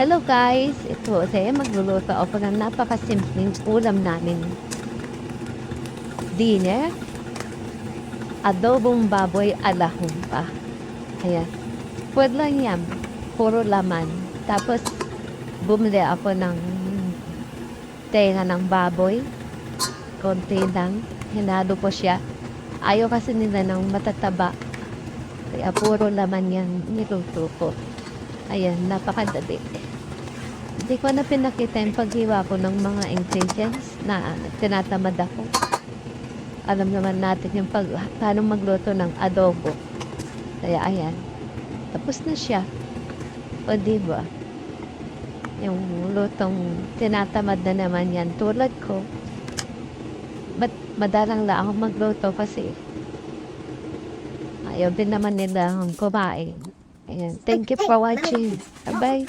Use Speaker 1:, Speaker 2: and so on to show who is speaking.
Speaker 1: Hello guys! Ito, saya magluluto ako ng napakasimpleng ulam namin. Dinner, adobong baboy ala humpa. Ayan. Pwede lang yan. Puro laman. Tapos, bumili ako ng tenga ng baboy. Konti lang. Hinalo ko siya. Ayaw kasi nila ng matataba. Kaya puro laman yan niluto ko. Ayan, napakadali. Hindi ko na pinakita yung paghiwa ko ng mga ingredients na tinatamad ako. Alam naman natin yung pag, paano magluto ng adobo. Kaya ayan, tapos na siya. O diba? Yung lutong tinatamad na naman yan tulad ko. Ba't madalang lang ako magluto kasi ayaw din naman nila akong kumain. Ayan. Thank you for watching. Bye-bye.